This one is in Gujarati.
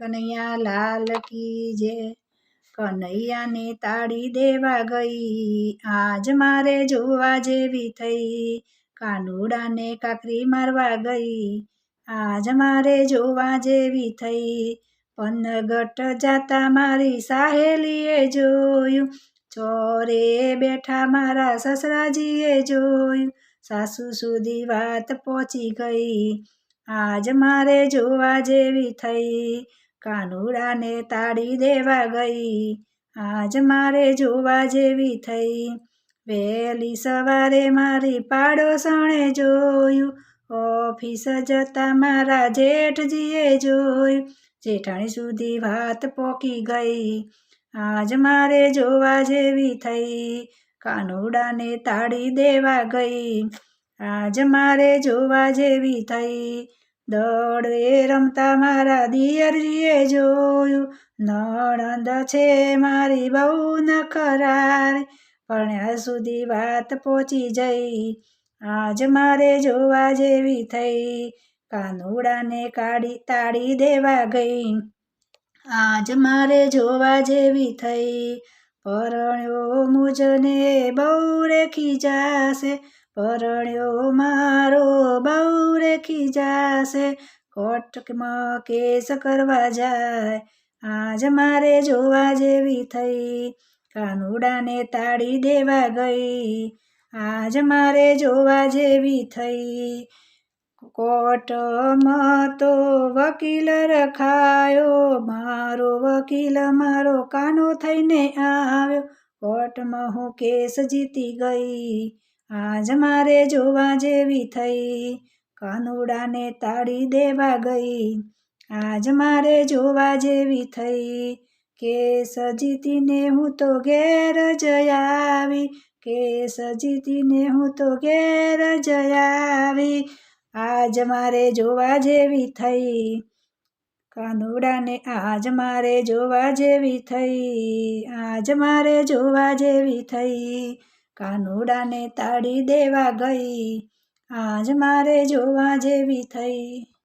કનૈયા લાલ કી જે. કનૈયાને તાળી દેવા ગઈ. આજ મારે જોવા જેવી થઈ. કાનુડાને કાકરી મારવા ગઈ. આજ મારે જોવા જેવી થઈ. પનગટ જાતા મારી સાહેલીએ જોયું. ચોરે બેઠા મારા સસરાજીએ જોયું. સાસુ સુધી વાત પહોંચી ગઈ. આજ મારે જોવા જેવી થઈ. કાનુડાને તાળી દેવા ગઈ. આજ મારે જોવા જેવી થઈ. વહેલી સવારે મારી પાડોસણે જોયું, ઓફિસ જતા મારા જેઠજીએ જોયું, જેઠાણી સુધી વાત પોકી ગઈ. આજ મારે જોવા જેવી થઈ. કાનુડાને તાળી દેવા ગઈ. આજ મારે જોવા જેવી થઈ. દડે રમતા મારા દિયરજીએ જોયું. નણંદ છે મારી બહુ નખરાર પણ સુધી વાત પહોંચી જઈ. આજ મારે જોવા જેવી થઈ. કાનુડાને કાઢી તાળી દેવા ગઈ. આજ મારે જોવા જેવી થઈ. પરણ્યો મુજને બહુ રેખી જાશે. પરણ્યો મારો બહુ રેખી જાશે. કોટકમાં કેસ કરવા જાય. આજ મારે જોવા જેવી થઈ. કાનુડાને તાળી દેવા ગઈ. આજ મારે જોવા જેવી થઈ. કોર્ટમાં તો વકીલ રખાયો. મારો વકીલ મારો કાનો થઈને આવ્યો. કોર્ટમાં હું કેસ જીતી ગઈ. આજ મારે જોવા જેવી થઈ. કાનુડાને તાળી દેવા ગઈ. આજ મારે જોવા જેવી થઈ. કે સજીતીને હું તો ઘેર જયાવી કે સજીતીને હું તો ઘેર જયાવી આજ મારે જોવા જેવી થઈ. કાનુડાને આજ મારે જોવા જેવી થઈ. આજ મારે જોવા જેવી થઈ. કાનુડાને તાળી દેવા ગઈ. આજ મારે જોવા જેવી થઈ.